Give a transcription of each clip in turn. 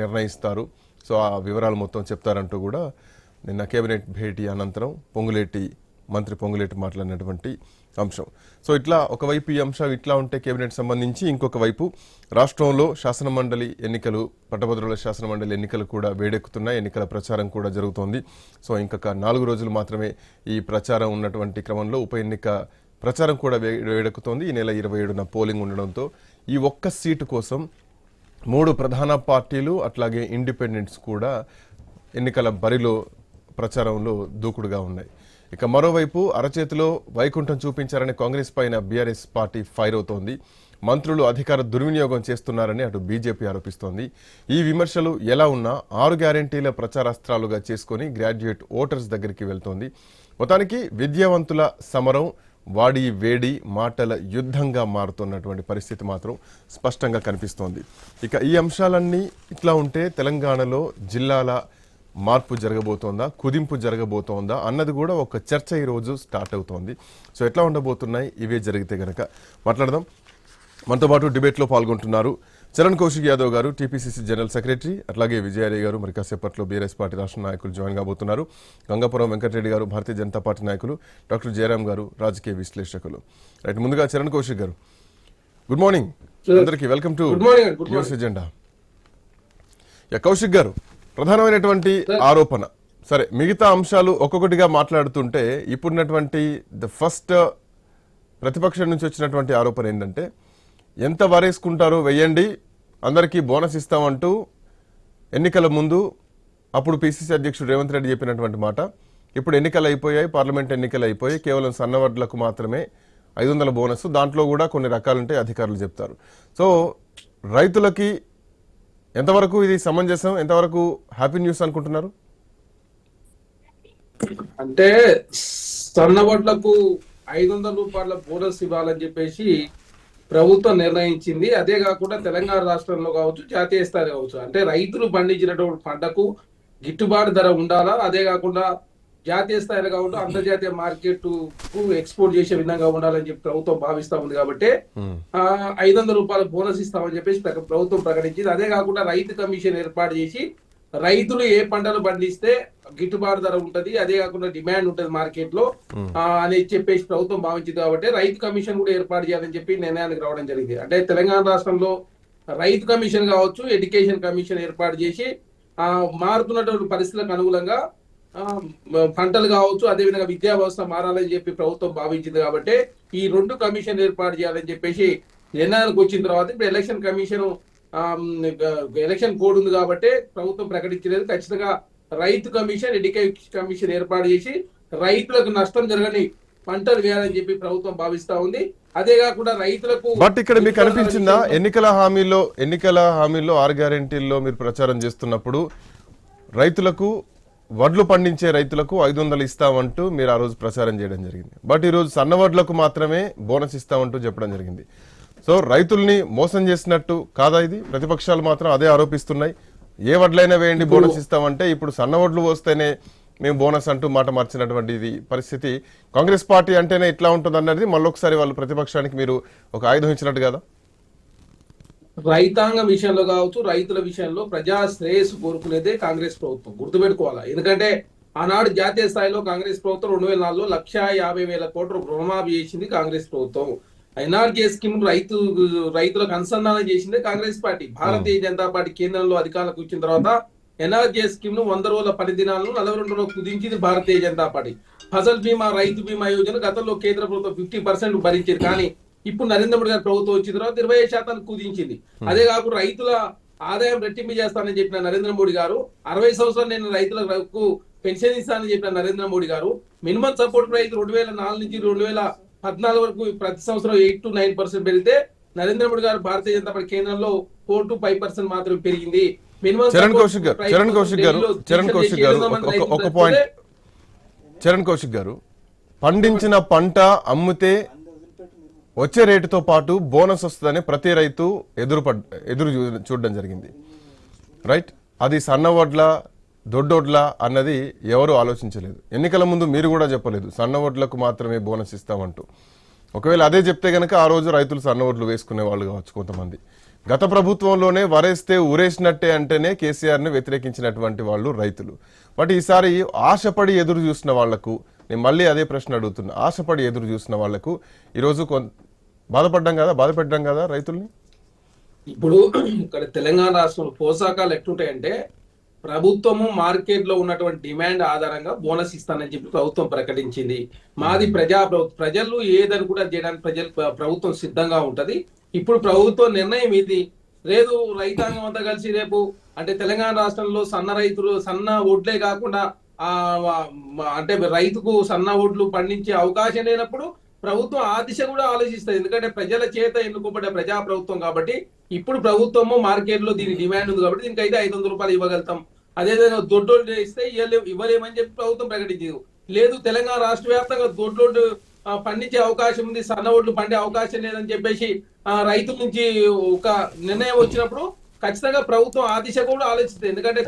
నిర్ణయిస్తారు. సో ఆ వివరాలు మొత్తం చెప్తారంటూ కూడా నిన్న కేబినెట్ భేటీ అనంతరం పొంగులేటి మంత్రి పొంగులేటి మాట్లాడినటువంటి అంశం. సో ఇట్లా ఒకవైపు ఈ అంశం ఇట్లా ఉంటే కేబినెట్ సంబంధించి ఇంకొక వైపు రాష్ట్రంలో శాసనమండలి ఎన్నికలు పట్టభద్రుల శాసనమండలి ఎన్నికలు కూడా వేడెక్కుతున్నాయి. ఎన్నికల ప్రచారం కూడా జరుగుతోంది. సో ఇంకొక నాలుగు రోజులు మాత్రమే ఈ ప్రచారం ఉన్నటువంటి క్రమంలో ఉప ఎన్నిక ప్రచారం కూడా వేడెక్కుతోంది. ఈ నెల ఇరవై ఏడున పోలింగ్ ఉండడంతో ఈ ఒక్క సీటు కోసం మూడు ప్రధాన పార్టీలు అట్లాగే ఇండిపెండెంట్స్ కూడా ఎన్నికల బరిలో ప్రచారంలో దూకుడుగా ఉన్నాయి. ఇక మరోవైపు అరచేతిలో వైకుంఠం చూపించారని కాంగ్రెస్ పైన బీఆర్ఎస్ పార్టీ ఫైర్ అవుతోంది. మంత్రులు అధికార దుర్వినియోగం చేస్తున్నారని అటు బీజేపీ ఆరోపిస్తోంది. ఈ విమర్శలు ఎలా ఉన్నా ఆరు గ్యారంటీల ప్రచారాస్త్రాలుగా చేసుకొని గ్రాడ్యుయేట్ ఓటర్స్ దగ్గరికి వెళ్తోంది. మొత్తానికి విద్యావంతుల సమరం వాడి వేడి మాటల యుద్ధంగా మారుతున్నటువంటి పరిస్థితి మాత్రం స్పష్టంగా కనిపిస్తోంది. ఇక ఈ అంశాలన్నీ ఇట్లా ఉంటే తెలంగాణలో జిల్లాల మార్పు జరగబోతోందా? కుదింపు జరగబోతోందా? అన్నది కూడా ఒక చర్చ ఈరోజు స్టార్ట్ అవుతోంది. సో ఎట్లా ఉండబోతున్నాయి? ఇవే జరిగితే కనుక మాట్లాడదాం. మనతో పాటు డిబేట్లో పాల్గొంటున్నారు చరణ్ కౌశిక్ యాదవ్ గారు టీపీసీసీ జనరల్ సెక్రటరీ అట్లాగే విజయాలయ్య గారు మరి కాసేపట్లో బీఆర్ఎస్ పార్టీ రాష్ట్ర నాయకులు జాయిన్ కాబోతున్నారు. గంగాపురం వెంకటరెడ్డి గారు భారతీయ జనతా పార్టీ నాయకులు డాక్టర్ జయరాం గారు రాజకీయ విశ్లేషకులు. రైట్ ముందుగా చరణ్ కౌశిక్ గారు. Good morning. అందరికీ welcome to news agenda. Yeah Kaushik గారు ప్రధానమైనటువంటి ఆరోపణ. సరే మిగతా అంశాలు ఒక్కొక్కటిగా మాట్లాడుతుంటే ఇప్పుడున్నటువంటి ద ఫస్ట్ ప్రతిపక్షం నుంచి వచ్చినటువంటి ఆరోపణ ఏంటంటే ఎంత వారేసుకుంటారో వెయ్యండి. అందరికీ బోనస్ ఇస్తామంటూ ఎన్నికల ముందు అప్పుడు పిసిసి అధ్యక్షుడు రేవంత్ రెడ్డి చెప్పినటువంటి మాట. ఇప్పుడు ఎన్నికలు అయిపోయాయి పార్లమెంట్ ఎన్నికలు అయిపోయి కేవలం సన్నవడ్లకు మాత్రమే ఐదు వందల బోనస్. దాంట్లో కూడా కొన్ని రకాలుంటాయి అధికారులు చెప్తారు. సో రైతులకి ఎంతవరకు ఇది సమంజసం? ఎంతవరకు హ్యాపీ న్యూస్ అనుకుంటున్నారు? అంటే సన్నవడ్లకు ఐదు వందల రూపాయల బోనస్ ఇవ్వాలని చెప్పేసి ప్రభుత్వం నిర్ణయించింది. అదే కాకుండా తెలంగాణ రాష్ట్రంలో కావచ్చు జాతీయ స్థాయి కావచ్చు. అంటే రైతులు పండించినటువంటి పంటకు గిట్టుబాటు ధర ఉండాలా? అదే కాకుండా జాతీయ స్థాయిలో కావచ్చు అంతర్జాతీయ మార్కెట్కు ఎక్స్పోర్ట్ చేసే విధంగా ఉండాలని చెప్పి ప్రభుత్వం భావిస్తా ఉంది కాబట్టి. ఐదు వందల రూపాయల బోనస్ ఇస్తామని చెప్పేసి ప్ర- ప్రభుత్వం ప్రకటించింది. అదే కాకుండా రైతు కమిషన్ ఏర్పాటు చేసి రైతులు ఏ పంటలు పండిస్తే గిట్టుబాటు ధర ఉంటది అదే కాకుండా డిమాండ్ ఉంటది మార్కెట్లో అని చెప్పేసి ప్రభుత్వం భావించింది కాబట్టి రైతు కమిషన్ కూడా ఏర్పాటు చేయాలని చెప్పి నిర్ణయానికి రావడం జరిగింది. అంటే తెలంగాణ రాష్ట్రంలో రైతు కమిషన్ కావచ్చు ఎడ్యుకేషన్ కమిషన్ ఏర్పాటు చేసి ఆ మారుతున్నటువంటి పరిస్థితులకు అనుగుణంగా పంటలు కావచ్చు అదే విధంగా విద్యా వ్యవస్థ మారాలని చెప్పి ప్రభుత్వం భావించింది కాబట్టి ఈ రెండు కమిషన్ ఏర్పాటు చేయాలని చెప్పేసి నిర్ణయానికి వచ్చిన తర్వాత ఇప్పుడు ఎలక్షన్ కమిషన్ ఎలక్షన్ కోడ్ ఉంది కాబట్టి ప్రభుత్వం ప్రకటించలేదు. ఖచ్చితంగా రైతు కమిషన్ ఎడ్యుకేషన్ కమిషన్ ఏర్పాటు చేసి రైతులకు నష్టం జరగని పంటలు వేయాలని చెప్పి ప్రభుత్వం భావిస్తా ఉంది. అదే కాకుండా రైతులకు బట్ ఇక్కడ మీకు అనిపించిందా? ఎన్నికల హామీలో ఎన్నికల హామీల్లో ఆరు గ్యారెంటీల్లో మీరు ప్రచారం చేస్తున్నప్పుడు రైతులకు వడ్లు పండించే రైతులకు ఐదు వందలు ఇస్తామంటూ మీరు ఆ రోజు ప్రచారం చేయడం జరిగింది. బట్ ఈరోజు సన్న వడ్లకు మాత్రమే బోనస్ ఇస్తామంటూ చెప్పడం జరిగింది. సో రైతుల్ని మోసం చేసినట్టు కాదా ఇది? ప్రతిపక్షాలు మాత్రం అదే ఆరోపిస్తున్నాయి. ఏ వడ్లైనా వేయండి బోనస్ ఇస్తామంటే ఇప్పుడు సన్న వడ్లు వస్తేనే మేము బోనస్ అంటూ మాట మార్చినటువంటి ఇది పరిస్థితి. కాంగ్రెస్ పార్టీ అంటేనే ఇట్లా ఉంటుంది అన్నది మళ్ళొకసారి వాళ్ళు ప్రతిపక్షానికి మీరు ఒక ఆయుధం ఇచ్చినట్టు కదా? రైతాంగం విషయంలో కావచ్చు రైతుల విషయంలో ప్రజా శ్రేయస్సు కోరుకునేదే కాంగ్రెస్ ప్రభుత్వం. గుర్తుపెట్టుకోవాలా? ఎందుకంటే ఆనాడు జాతీయ స్థాయిలో కాంగ్రెస్ ప్రభుత్వం రెండు వేల నాలుగులో లక్ష యాభై వేల కోట్ల రుణమాఫీ చేసింది కాంగ్రెస్ ప్రభుత్వం. ఎన్ఆర్జే స్కీమ్ రైతు రైతులకు అనుసంధానం చేసిందే కాంగ్రెస్ పార్టీ. భారతీయ జనతా పార్టీ కేంద్రంలో అధికారులకు వచ్చిన తర్వాత ఎన్ఆర్జే స్కీమ్ను వంద రోజుల పని దినాలను నలభై రెండు రోజులు కుదించింది భారతీయ జనతా పార్టీ. ఫసల్ బీమా రైతు బీమా యోజన గతంలో కేంద్ర ప్రభుత్వం ఫిఫ్టీ పర్సెంట్ భరించేది కానీ ఇప్పుడు నరేంద్ర మోడీ గారి ప్రభుత్వం వచ్చిన తర్వాత ఇరవై ఐదు శాతానికి కుదించింది. అదే కాకుండా రైతుల ఆదాయం రెట్టింపు చేస్తానని చెప్పిన నరేంద్ర మోడీ గారు అరవై సంవత్సరాలు నేను రైతులకు పెన్షన్ ఇస్తానని చెప్పిన నరేంద్ర మోడీ గారు మినిమం సపోర్ట్ ప్రైస్ రెండు వేల నాలుగు నుంచి రెండు వేల పద్నాలుగు వరకు ప్రతి సంవత్సరం ఎయిట్ టు నైన్ పర్సెంట్ పెరిగితే నరేంద్ర మోడీ గారు భారతీయ జనతా పార్టీ కేంద్రంలో ఫోర్ టు ఫైవ్ పర్సెంట్ మాత్రమే పెరిగింది. చరణ్ కౌశిక్ గారు చరణ్ కౌశిక్ గారు చరణ్ కౌశిక్ గారు ఒక- పాయింట్ చరణ్ కౌశిక్ గారు పండించిన పంట అమ్మితే వచ్చే రేటుతో పాటు బోనస్ వస్తుందని ప్రతి రైతు ఎదురు ఎదురు చూడడం జరిగింది. రైట్? అది సన్నవడ్ల దొడ్డొడ్ల అన్నది ఎవరూ ఆలోచించలేదు. ఎన్నికల ముందు మీరు కూడా చెప్పలేదు సన్న ఓట్లకు మాత్రమే బోనస్ ఇస్తామంటూ. ఒకవేళ అదే చెప్తే గనక ఆ రోజు రైతులు సన్న ఓట్లు వేసుకునే వాళ్ళు కావచ్చు కొంతమంది. గత ప్రభుత్వంలోనే వరేస్తే ఊరేసినట్టే అంటేనే కేసీఆర్ని వ్యతిరేకించినటువంటి వాళ్ళు రైతులు. బట్ ఈసారి ఆశపడి ఎదురు చూసిన వాళ్ళకు నేను మళ్ళీ అదే ప్రశ్న అడుగుతున్నా ఆశపడి ఎదురు చూసిన వాళ్ళకు ఈరోజు కొన్ బాధపడ్డం కదా బాధపడ్డాం కదా రైతుల్ని? ఇప్పుడు ఇక్కడ తెలంగాణ రాష్ట్రంలో పోషాకాలు ఎట్లుంటాయంటే ప్రభుత్వము మార్కెట్లో ఉన్నటువంటి డిమాండ్ ఆధారంగా బోనస్ ఇస్తానని చెప్పి ప్రభుత్వం ప్రకటించింది. మాది ప్రజా ప్రజలు ఏదని కూడా చేయడానికి ప్రజలు ప్రభుత్వం సిద్ధంగా ఉంటది. ఇప్పుడు ప్రభుత్వం నిర్ణయం ఇది. లేదు రైతాంగం అంతా కలిసి రేపు అంటే తెలంగాణ రాష్ట్రంలో సన్న రైతులు సన్న ఓట్లే కాకుండా అంటే రైతుకు సన్న ఓట్లు పండించే అవకాశం లేనప్పుడు ప్రభుత్వం ఆ దిశ కూడా ఆలోచిస్తుంది. ఎందుకంటే ప్రజల చేత ఎన్నుకోబడ్డ ప్రజా ప్రభుత్వం కాబట్టి ఇప్పుడు ప్రభుత్వము మార్కెట్లో దీని డిమాండ్ ఉంది కాబట్టి దీనికి అయితే ఐదు వందల రూపాయలు ఇవ్వగలుగుతాం. అదేవిధంగా దొడ్డోళ్ళు ఇస్తే ఇవ్వలే- ఇవ్వలేమని చెప్పి ప్రభుత్వం ప్రకటించింది. లేదు తెలంగాణ రాష్ట్ర వ్యాప్తంగా దొడ్డోళ్ళు పండించే అవకాశం ఉంది సన్న ఓట్లు పండే అవకాశం లేదని చెప్పేసి ఆ, రైతుల నుంచి ఒక నిర్ణయం వచ్చినప్పుడు ఖచ్చితంగా ప్రభుత్వం ఆ దిశ కూడా ఆలోచిస్తుంది. ఎందుకంటే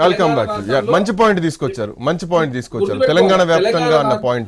మంచి పాయింట్ తీసుకొచ్చారు. మంచి పాయింట్ తీసుకొచ్చారు. తెలంగాణ వ్యాప్తంగా అన్న పాయింట్